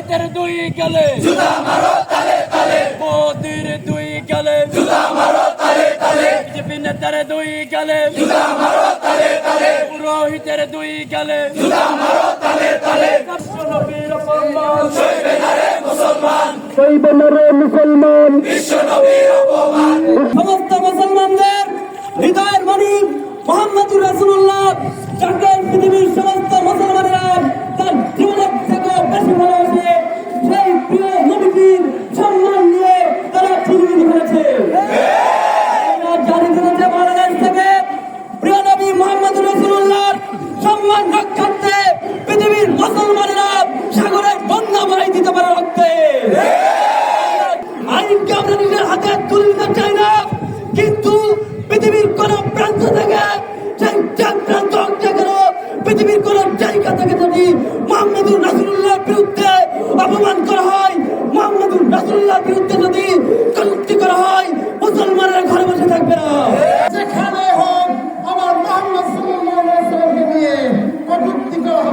পুরোহিতের দুই গেলে। মোদির দুই গেলে। বিজেপি নেতার দুই গেলে। পুরোহিতের দুই গেলে। নবীর অপমান। সৈবনরে মুসলমান। সমস্ত মুসলমানদের হৃদয়ের মানিক মোহাম্মদুর রাসূলুল্লাহ। প্রিয় নবী সম্মান রক্ষার্থে পৃথিবীর মুসলমানেরা সাগরের বন্যা বাড়াই দিতে পারে রক্তে। আইনকে আমরা নিজের হাতে তুলে নিতে চাই না কিন্তু পৃথিবীর কোন প্রান্ত থেকে যেগুলো পৃথিবীর কোন জায়গা থেকে যদি মোহাম্মদুর রাসুল্লাহ বিরুদ্ধে অপমান করা হয় মোহাম্মদুর রাসুল্লাহ বিরুদ্ধে